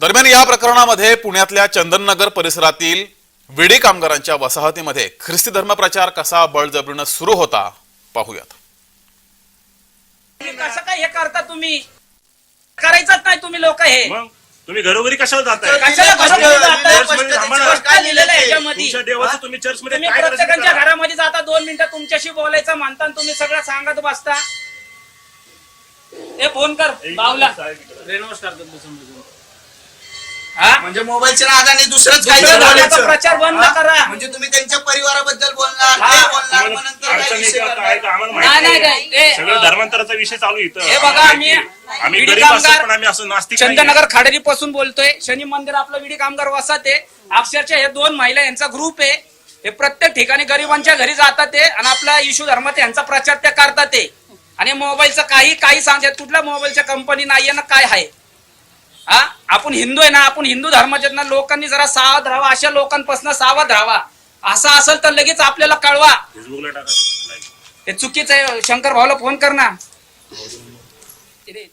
दरम्यान या प्रकरणामध्ये पुण्यातल्या चंदननगर परिसरातील विडी कामगारांच्या वसाहतीमध्ये ख्रिस्ती धर्मप्रचार कसा बळजबरीनं सुरू होता पाहूयात तुम्ही कसं काय हे करता तुम्ही करायचंच नाही तुम्ही लोक हे मग तुम्ही घरोघरी कशाला जाताय कशाला घरोघरी जाताय? चर्चमध्ये थांबा ना. काय लिहिलेलं आहे याच्यामध्ये तुमच्या देवाचं तुम्ही चर्च मध्ये तुम्ही काय करायचं प्रत्येकाच्या करा. घरामध्ये जाता दोन मिनिटं तुमच्याशी बोलायचं म्हणता आणि तुम्ही सगळं सांगत बसता हे फोन कर बावला. रेनोव्हेट करतात. हा म्हणजे मोबाईलच्या नादाने दुसरंच धर्माचा बोलायचं प्रचार बंद? करा म्हणजे तुम्ही त्यांच्या परिवाराबद्दल बोलणार हा. ते बोलणार तुम्हाला मग नंतर काय अडचणी विषय का करणार? काय का आम्हाला नाही माहिती नाही आहे. नाही ए, सगळं धर्मांतराचा विषय चालू आहे इथं हे बघा आम्ही आम्ही विडी गरीब असतो कामगार पण आम्ही असं नास्तिक नाहीये. चंदनगर खाडेरी पासून बोलतोय शनी मंदिर आपलं विडी कामगार वसात आहे अक्षरशः हे दोन महिला यांचा ग्रुप आहे हे प्रत्येक ठिकाणी गरिबांच्या घरी जातात ते आणि आपला इशू धर्मात यांचा प्रचार ते करतात ते आणि मोबाईलचं काही काही सांगतात कुठल्या मोबाईलच्या कंपनी नाहीये ना काय आहे हा? आपण हिंदू आहे ना आपण हिंदू धर्माचे आहेत ना लोकांनी जरा सावध राहावा अशा लोकांपासून सावध राहावा. असं असेल तर लगेच आपल्याला कळवा. हे चुकीचं आहे शंकर भाऊला फोन कर ना. इथे.